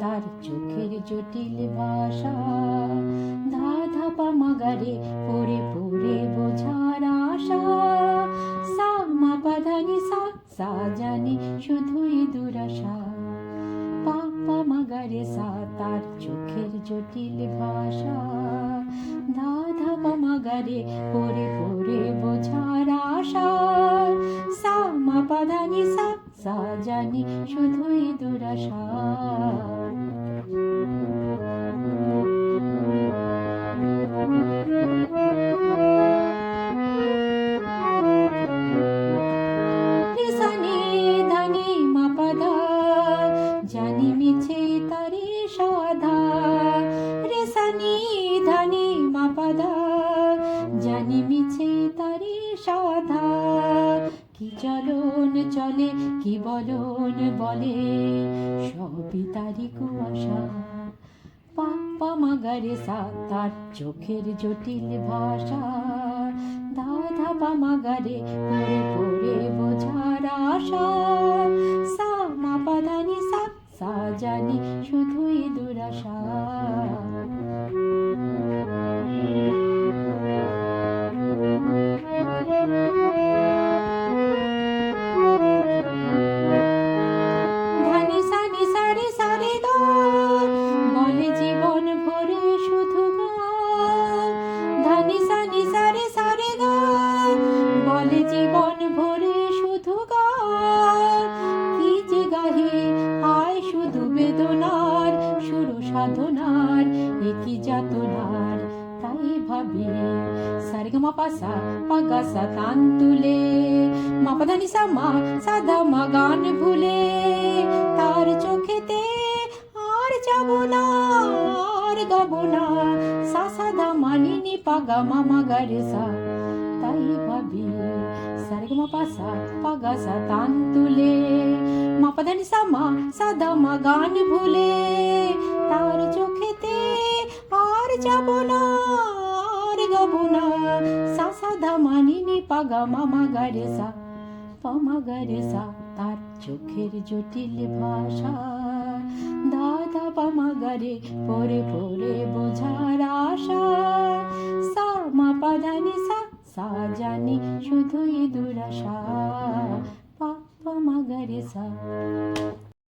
তার চোখের জটিল ভাষা ধা ধা পা মগরে পড়ে পড়ে বোঝার আশা সা মা পা ধা নি সা সা জানি শুধুই দুরাশা পা পা মগরে সা তার চোখের জটিল ভাষা ধা ধা পা মগরে পড়ে পড়ে বোঝার আশা মা পা ধা সা সা জানি শুধুই দুরাশা জানি মিছে তারে জানি মিছে তারে সাধা। কি চলন চলে, কি বলন বলে? সবই তারি কুয়াশা। পাপা মাগারে সা তার চোখের জটিল ভাষা। ধাধা পামাগারে পড়ে পড়ে বোঝার আশা। সা মা পাদানি সা সা জানি শুধুই দুরাশা। শুধু বেদনার সুর সাধনার একই যাতনার, তাই ভাবি সারেগামা পাসা পাগাসা তান তুলে মা পাধানি সা মা সাদা মা গান ভুলে, তার চোখেতে আর যাব না, আর গাব না। সা সাদা মানিনি পাগা মামা গারে সা, তাই ভাবি সারেগামা পাসা পাগাসা তান তুলে। মা পাধানি সা মা সাদা মা গান ভুলে তার চোখেতে আর যাব না, আর গাব না। সা সাদা মানিনি পাগা মামা গারে সা পামা গারে সা। তার চোখের জটিল ভাষা দাদা পামা গারে পরে পরে বোঝার আশা। সা মা পাদানি সা সা জানি শুধুই দুরাশা। পা পামা গারে সা